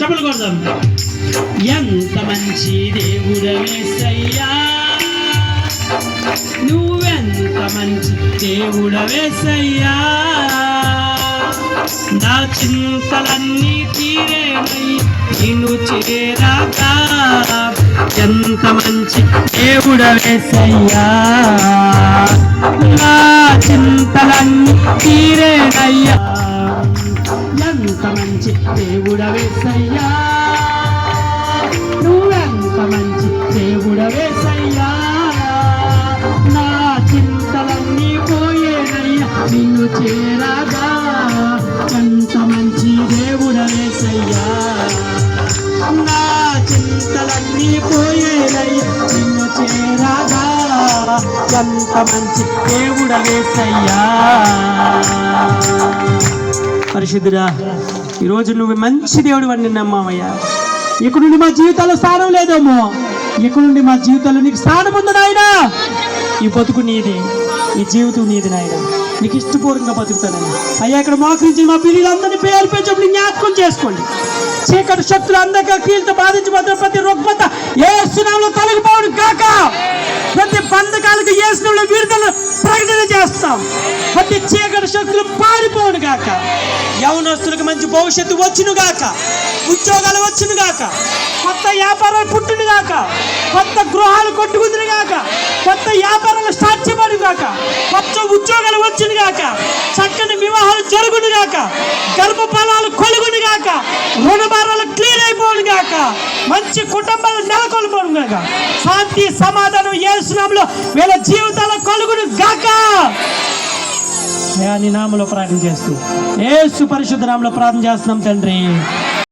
చెప్పలు కొడదాం. ఎంత మంచి దేవుడవేసయ్యా నువ్వెంత మంచి దేవుడవేసయ్యా నా చింతలన్నీ తీరేనై నిన్ను చేరాక. ఎంత మంచి దేవుడవేసయ్యా మంచి దేవుడవేసయ్యా. నువ్వెంత మంచి దేవుడవేసయ్యా. నా చింతలన్నీ పోయేనయ్యా నిన్ను చేరాగా. ఎంత మంచి దేవుడవేసయ్యా. నా చింతలన్నీ పోయేనయ్యా నిన్ను చేరాగా. ఎంత మంచి దేవుడవేసయ్యా. పరిశుద్ధుడా ఈరోజు నువ్వు మంచి దేవుడు అని నమ్మామయ్యా ఇక్కడ నుండి మా జీవితాల్లో స్థానం లేదేమో ఇక్కడ నుండి మా జీవితాల్లో నీకు స్థానం ఉంది నాయనా. ఈ బతుకు నీది ఈ జీవితం నీది నాయన. నీకు ఇష్టపూర్వకంగా బతుకుతానని. అయ్యా ఇక్కడ మోకరించి మా పిల్లలందరినీ పేరు పెంచప్పుడు జ్ఞాపకం చేసుకోండి. చీకటి శక్తులు అందరికీ కీళ్ళతో బాధించబడ్డ ప్రతి రుగ్మత ఏ సునాంలో తొలగిపోవడం కాక ప్రతి బంధకాలకు ఏ సునాంలో విడుదల ప్రకటన చేస్తాం. ప్రతి చీకటి శక్తులు పారిపోవడం యవనస్తులకు మంచి భవిష్యత్తు వచ్చును గాక. ఉద్యోగాలు వచ్చును గాక. కొత్త వ్యాపారాలు పుట్టును గాక. కొత్త గృహాలు కొట్టుకుందును గాక. కొత్త వ్యాపారాలు స్టార్ట్ చేయబడు గాక. కొత్త ఉద్యోగాలు వచ్చును గాక. చక్కని వివాహాలు జరుగును గాక. గర్భ ఫలాలు కొలుగును గాక. రుణభారాలు క్లియర్ అయిపోను గాక. మంచి కుటుంబాలు నెలకొల్పోను గాక. శాంతి సమాధానం ఏ వీళ్ళ జీవితాలు కలుగును గాక అయా నీ నామలో ప్రార్థన చేస్తూ ఏసు పరిశుద్ధ నామలో ప్రార్థన చేస్తున్నాం తండ్రి.